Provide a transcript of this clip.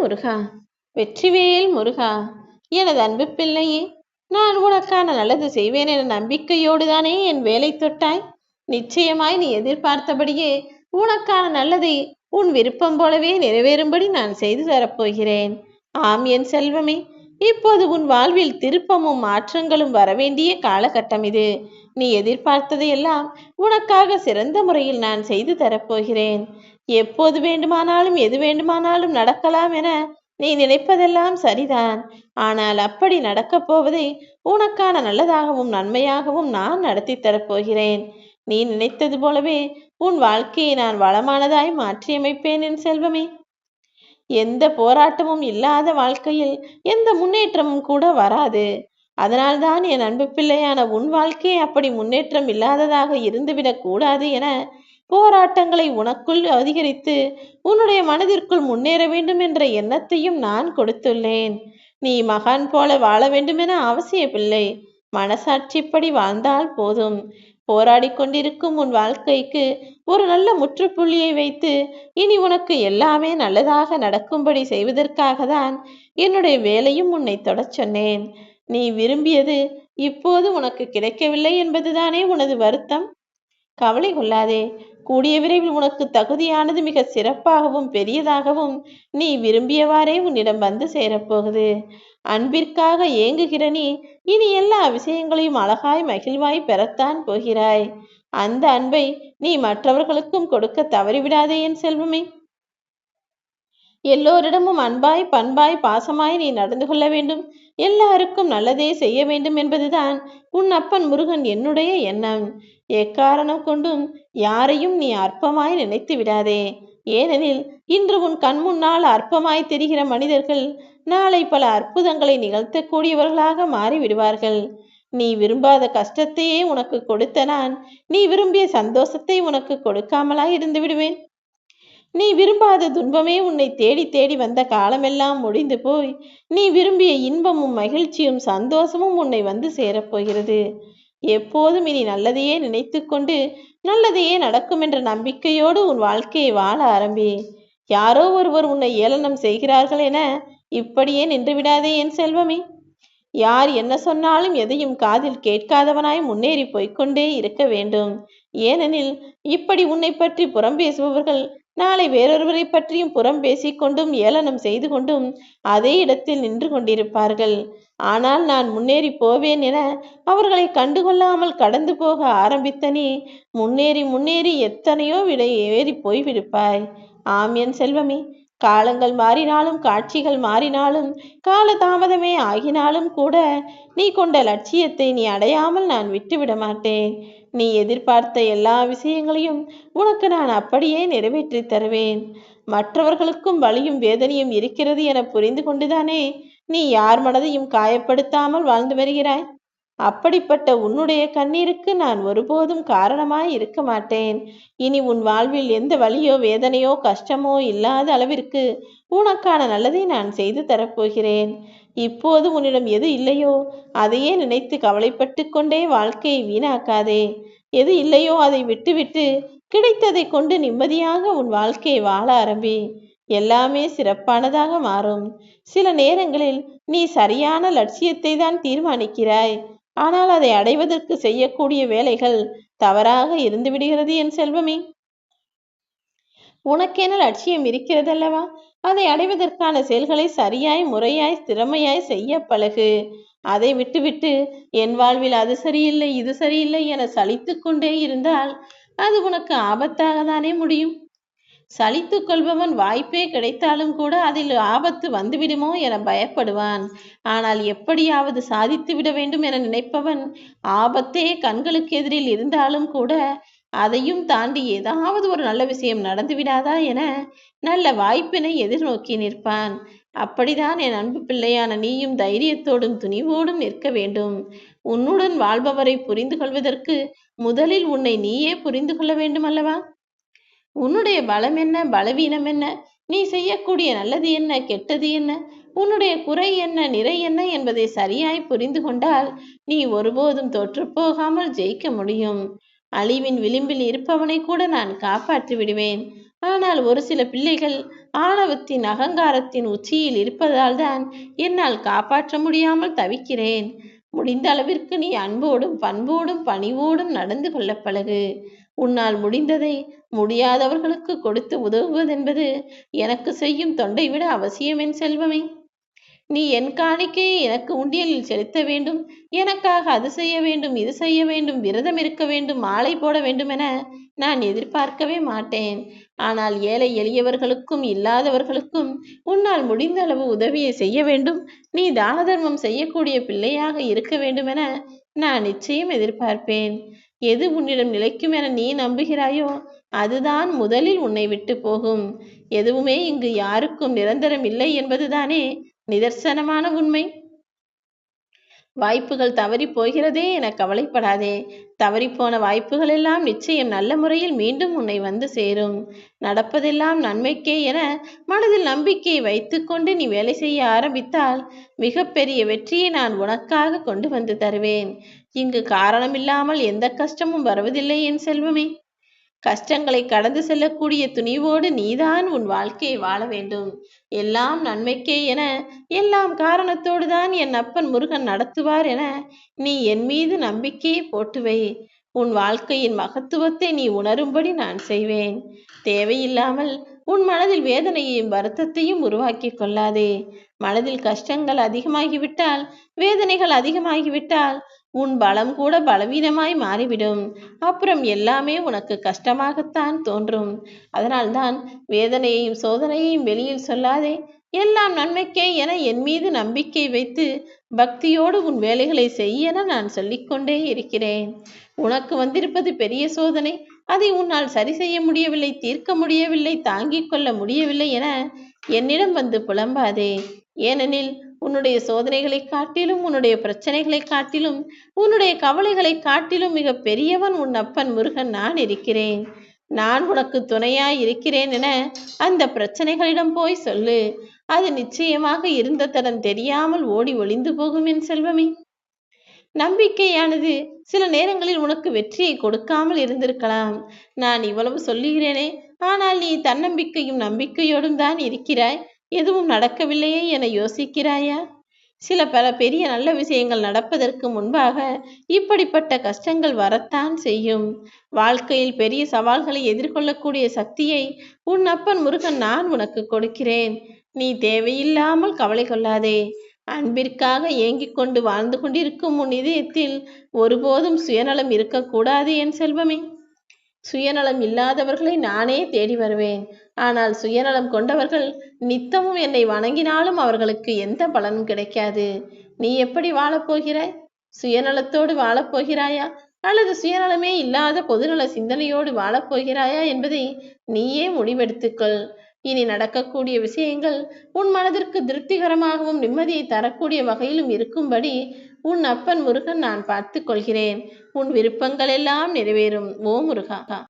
முருகா வெற்றிவேல் முருகா எனது அன்பு பிள்ளையே நான் உனக்கான நல்லது செய்வேன் என நம்பிக்கையோடு தானே என் வேலை தொட்டாய்? நிச்சயமாய் நீ எதிர்பார்த்தபடியே உனக்கான நல்லதை உன் விருப்பம் போலவே நிறைவேறும்படி நான் செய்து தரப்போகிறேன். ஆம் என் செல்வமே இப்போது உன் வாழ்வில் திருப்பமும் மாற்றங்களும் வரவேண்டிய காலகட்டம் இது. நீ எதிர்பார்த்ததையெல்லாம் உனக்காக சிறந்த முறையில் நான் செய்து தரப்போகிறேன். எப்போது வேண்டுமானாலும் எது வேண்டுமானாலும் நடக்கலாம் என நீ நினைப்பதெல்லாம் சரிதான். ஆனால் அப்படி நடக்கப் போவதை உனக்கான நல்லதாகவும் நன்மையாகவும் நான் நடத்தி தரப்போகிறேன். நீ நினைத்தது போலவே உன் வாழ்க்கையை நான் வளமானதாய் மாற்றியமைப்பேன் என் செல்வமே. எந்த போராட்டமும் இல்லாத வாழ்க்கையில் எந்த முன்னேற்றமும் கூட வராது. அதனால்தான் என் அன்பு பிள்ளையான உன் வாழ்க்கை அப்படி முன்னேற்றம் இல்லாததாக இருந்துவிடக் கூடாது என போராட்டங்களை உனக்குள் அதிகரித்து உன்னுடைய மனதிற்குள் முன்னேற வேண்டும் என்ற எண்ணத்தையும் நான் கொடுத்துள்ளேன். நீ மகான் போல வாழ வேண்டுமென அவசியமில்லை. மனசாட்சிப்படி வாழ்ந்தால் போதும். போராடி கொண்டிருக்கும் உன் வாழ்க்கைக்கு ஒரு நல்ல முற்றுப்புள்ளியை வைத்து இனி உனக்கு எல்லாமே நல்லதாக நடக்கும்படி செய்வதற்காக தான் என்னுடைய வேலையும் உன்னை தொடச் சொன்னேன். நீ விரும்பியது இப்போது உனக்கு கிடைக்கவில்லை என்பதுதானே உனது வருத்தம்? கவலை கொள்ளாதே. கூடிய விரைவில் உனக்கு தகுதியானது மிக சிறப்பாகவும் பெரியதாகவும் நீ விரும்பியவாறே உன்னிடம் வந்து சேரப்போகுது. அன்பிற்காக ஏங்குகிற நீ இனி எல்லா விஷயங்களையும் அழகாய் மகிழ்வாய் பெறத்தான் போகிறாய். அந்த அன்பை நீ மற்றவர்களுக்கும் கொடுக்க தவறிவிடாதே என் செல்வமே. எல்லோரிடமும் அன்பாய் பண்பாய் பாசமாய் நீ நடந்து கொள்ள வேண்டும். எல்லாருக்கும் நல்லதே செய்ய வேண்டும் என்பதுதான் உன் அப்பன் முருகன் என்னுடைய எண்ணம். எக்காரணம் கொண்டும் யாரையும் நீ அற்பமாய் நினைத்து விடாதே. ஏனெனில் இன்று உன் கண் முன்னால் அற்பமாய் தெரிகிற மனிதர்கள் நாளை பல அற்புதங்களை நிகழ்த்தக்கூடியவர்களாக மாறிவிடுவார்கள். நீ விரும்பாத கஷ்டத்தையே உனக்கு கொடுத்த நான் நீ விரும்பிய சந்தோஷத்தை உனக்கு கொடுக்காமலாய் இருந்து விடுவேன். நீ விரும்பாத துன்பமே உன்னை தேடி தேடி வந்த காலமெல்லாம் முடிந்து போய் நீ விரும்பிய இன்பமும் மகிழ்ச்சியும் சந்தோஷமும் உன்னை வந்து சேரப்போகிறது எப்போதும் இனி நல்லதையே நினைத்து கொண்டு நல்லதையே நடக்கும் என்ற நம்பிக்கையோடு உன் வாழ்க்கையை வாழ ஆரம்பி. யாரோ ஒருவர் உன்னை ஏளனம் செய்கிறார்கள் என இப்படியே நின்று விடாதே என் செல்வமே. யார் என்ன சொன்னாலும் எதையும் காதில் கேட்காதவனாய் முன்னேறி போய்க்கொண்டே இருக்க வேண்டும். ஏனெனில் இப்படி உன்னை பற்றி புறம் பேசுபவர்கள் நாளை வேறொருவரை பற்றியும் புறம் பேசிக்கொண்டும் ஏளனம் செய்து கொண்டும் அதே இடத்தில் நின்று கொண்டிருப்பார்கள். ஆனால் நான் முன்னேறி போவேன் என அவர்களை கண்டுகொள்ளாமல் கடந்து போக ஆரம்பித்த நீ முன்னேறி முன்னேறி எத்தனையோ விடை ஏறி போய்விடுப்பாய். ஆம் என் செல்வமே காலங்கள் மாறினாலும் காட்சிகள் மாறினாலும் கால தாமதமே ஆகினாலும் கூட நீ கொண்ட லட்சியத்தை நீ அடையாமல் நான் விட்டுவிட மாட்டேன். நீ எதிர்பார்த்த எல்லா விஷயங்களையும் உனக்கு நான் அப்படியே நிறைவேற்றி தருவேன். மற்றவர்களுக்கும் வலியும் வேதனையும் இருக்கிறது என புரிந்து கொண்டுதானே நீ யார் மனதையும் காயப்படுத்தாமல் வாழ்ந்து வருகிறாய்? அப்படிப்பட்ட உன்னுடைய கண்ணீருக்கு நான் ஒருபோதும் காரணமாய் இருக்க மாட்டேன். இனி உன் வாழ்வில் எந்த வலியோ வேதனையோ கஷ்டமோ இல்லாத அளவிற்கு உனக்கான நல்லதை நான் செய்து தரப்போகிறேன். இப்போது உன்னிடம் எது இல்லையோ அதையே நினைத்து கவலைப்பட்டு கொண்டே வாழ்க்கையை வீணாக்காதே. எது இல்லையோ அதை விட்டுவிட்டு கிடைத்ததை கொண்டு நிம்மதியாக உன் வாழ்க்கையை வாழ ஆரம்பி. எல்லாமே சிறப்பானதாக மாறும். சில நேரங்களில் நீ சரியான லட்சியத்தை தான் தீர்மானிக்கிறாய். ஆனால் அதை அடைவதற்கு செய்யக்கூடிய வேலைகள் தவறாக இருந்து விடுகிறது என் செல்வமே. உனக்கென லட்சியம் இருக்கிறதல்லவா? அதை அடைவதற்கான செயல்களை சரியாய் முறையாய் திறமையாய் செய்ய பழகு. அதை விட்டுவிட்டு என் வாழ்வில் அது சரியில்லை இது சரியில்லை என சலித்து கொண்டே இருந்தால் அது உனக்கு ஆபத்தாக தானே முடியும். சலித்து கொள்பவன் வாய்ப்பே கிடைத்தாலும் கூட அதில் ஆபத்து வந்துவிடுமோ என பயப்படுவான். ஆனால் எப்படியாவது சாதித்து விட வேண்டும் என நினைப்பவன் ஆபத்தே கண்களுக்கு எதிரில் இருந்தாலும் கூட அதையும் தாண்டி ஏதாவது ஒரு நல்ல விஷயம் நடந்து விடாதா என நல்ல வாய்ப்பினை எதிர்நோக்கி நிற்பான். அப்படிதான் என் அன்பு பிள்ளையான நீயும் தைரியத்தோடும் துணிவோடும் நிற்க வேண்டும். உன்னுடன் வாழ்பவரை புரிந்து கொள்வதற்கு முதலில் உன்னை நீயே புரிந்து கொள்ள வேண்டும் அல்லவா? உன்னுடைய பலம் என்ன? பலவீனம் என்ன? நீ செய்யக்கூடிய நல்லது என்ன? கெட்டது என்ன? உன்னுடைய குறை என்ன? நிறை என்ன? என்பதை சரியாய் புரிந்து கொண்டால் நீ ஒருபோதும் தோற்றுப்போகாமல் ஜெயிக்க முடியும். அழிவின் விளிம்பில் இருப்பவனை கூட நான் காப்பாற்றி விடுவேன். ஆனால் ஒரு சில பிள்ளைகள் ஆணவத்தின் அகங்காரத்தின் உச்சியில் இருப்பதால் தான் என்னால் காப்பாற்ற முடியாமல் தவிக்கிறேன். முடிந்த அளவிற்கு நீ அன்போடும் பண்போடும் பணிவோடும் நடந்து கொள்ள பழகு உன்னால் முடிந்ததை முடியாதவர்களுக்கு கொடுத்து உதவுவதென்பது எனக்கு செய்யும் தொண்டை விட அவசியம் என் செல்வமே. நீ என் காணிக்கையை எனக்கு உண்டியலில் செலுத்த வேண்டும். எனக்காக அது செய்ய வேண்டும் இது செய்ய வேண்டும் விரதம் இருக்க வேண்டும் மாலை போட வேண்டும் என நான் எதிர்பார்க்கவே மாட்டேன். ஆனால் ஏழை எளியவர்களுக்கும் இல்லாதவர்களுக்கும் உன்னால் முடிந்த அளவு உதவியை செய்ய வேண்டும். நீ தான தர்மம் செய்யக்கூடிய பிள்ளையாக இருக்க வேண்டும் என நான் நிச்சயம் எதிர்பார்ப்பேன். எது உன்னிடம் நிலைக்கும் என நீ நம்புகிறாயோ அதுதான் முதலில் உன்னை விட்டு போகும். எதுவுமே இங்கு யாருக்கும் நிரந்தரம் இல்லை என்பதுதானே நிதர்சனமான உண்மை. வாய்ப்புகள் தவறி போகிறதே என கவலைப்படாதே. தவறிப்போன வாய்ப்புகள் எல்லாம் நிச்சயம் நல்ல முறையில் மீண்டும் உன்னை வந்து சேரும். நடப்பதெல்லாம் நன்மைக்கே என மனதில் நம்பிக்கையை வைத்துக்கொண்டு நீ வேலை செய்ய ஆரம்பித்தால் மிகப்பெரிய வெற்றியை நான் உனக்காக கொண்டு வந்து தருவேன். இங்கு காரணமில்லாமல் எந்த கஷ்டமும் வருவதில்லை என் செல்வமே. கஷ்டங்களை கடந்து செல்லக்கூடிய துணிவோடு நீதான் உன் வாழ்க்கையை வாழ வேண்டும். எல்லாம் நன்மைக்கே என எல்லாம் காரணத்தோடு தான் என் அப்பன் முருகன் நடத்துவார் என நீ என் மீது நம்பிக்கையை போட்டுவை. உன் வாழ்க்கையின் மகத்துவத்தை நீ உணரும்படி நான் செய்வேன். தேவையில்லாமல் உன் மனதில் வேதனையையும் வருத்தத்தையும் உருவாக்கி கொள்ளாதே. மனதில் கஷ்டங்கள் அதிகமாகிவிட்டால் வேதனைகள் அதிகமாகிவிட்டால் உன் பலம் கூட பலவீனமாய் மாறிவிடும். அப்புறம் எல்லாமே உனக்கு கஷ்டமாகத்தான் தோன்றும். அதனால்தான் வேதனையையும் சோதனையையும் வெளியில் சொல்லாதே. எல்லாம் நன்மைக்கே என என் மீது நம்பிக்கை வைத்து பக்தியோடு உன் வேலைகளை செய்யென நான் சொல்லிக்கொண்டே இருக்கிறேன். உனக்கு வந்திருப்பது பெரிய சோதனை. அதை உன்னால் சரி செய்ய முடியவில்லை தீர்க்க முடியவில்லை தாங்கிக் கொள்ள முடியவில்லை என என்னிடம் வந்து புலம்பாதே. ஏனெனில் உன்னுடைய சோதனைகளை காட்டிலும் உன்னுடைய பிரச்சனைகளை காட்டிலும் உன்னுடைய கவலைகளை காட்டிலும் மிக பெரியவன் உன் அப்பன் முருகன் நான் இருக்கிறேன். நான் உனக்கு துணையாய் இருக்கிறேன் என அந்த பிரச்சனைகளிடம் போய் சொல்லு. அது நிச்சயமாக இருந்த தடம் தெரியாமல் ஓடி ஒளிந்து போகும் என் செல்வமே. நம்பிக்கையானது சில நேரங்களில் உனக்கு வெற்றியை கொடுக்காமல் இருந்திருக்கலாம். நான் இவ்வளவு சொல்லுகிறேனே ஆனால் நீ தன்னம்பிக்கையும் நம்பிக்கையோடும் தான் இருக்கிறாய். எதுவும் நடக்கவில்லையே என யோசிக்கிறாயா? சில பல பெரிய நல்ல விஷயங்கள் நடப்பதற்கு முன்பாக இப்படிப்பட்ட கஷ்டங்கள் வரத்தான் செய்யும். வாழ்க்கையில் பெரிய சவால்களை எதிர்கொள்ளக்கூடிய சக்தியை உன் அப்பன் முருகன் நான் உனக்கு கொடுக்கிறேன். நீ தேவையில்லாமல் கவலை கொள்ளாதே. அன்பிற்காக ஏங்கிக் கொண்டு வாழ்ந்து கொண்டிருக்கும் உன் இதயத்தில் ஒருபோதும் சுயநலம் இருக்கக்கூடாது என் செல்வமே. சுயநலம் இல்லாதவர்களை நானே தேடி வருவேன். ஆனால் சுயநலம் கொண்டவர்கள் நித்தமும் என்னை வணங்கினாலும் அவர்களுக்கு எந்த பலனும் கிடைக்காது. நீ எப்படி வாழப்போகிறாய்? சுயநலத்தோடு வாழப்போகிறாயா? அல்லது சுயநலமே இல்லாத பொதுநல சிந்தனையோடு வாழப்போகிறாயா என்பதை நீயே முடிவெடுத்துக்கொள். இனி நடக்கக்கூடிய விஷயங்கள் உன் மனதிற்கு திருப்திகரமாகவும் நிம்மதியை தரக்கூடிய வகையிலும் இருக்கும்படி உன் அப்பன் முருகன் நான் பார்த்து கொள்கிறேன். உன் விருப்பங்கள் எல்லாம் நிறைவேறும் ஓ முருகா.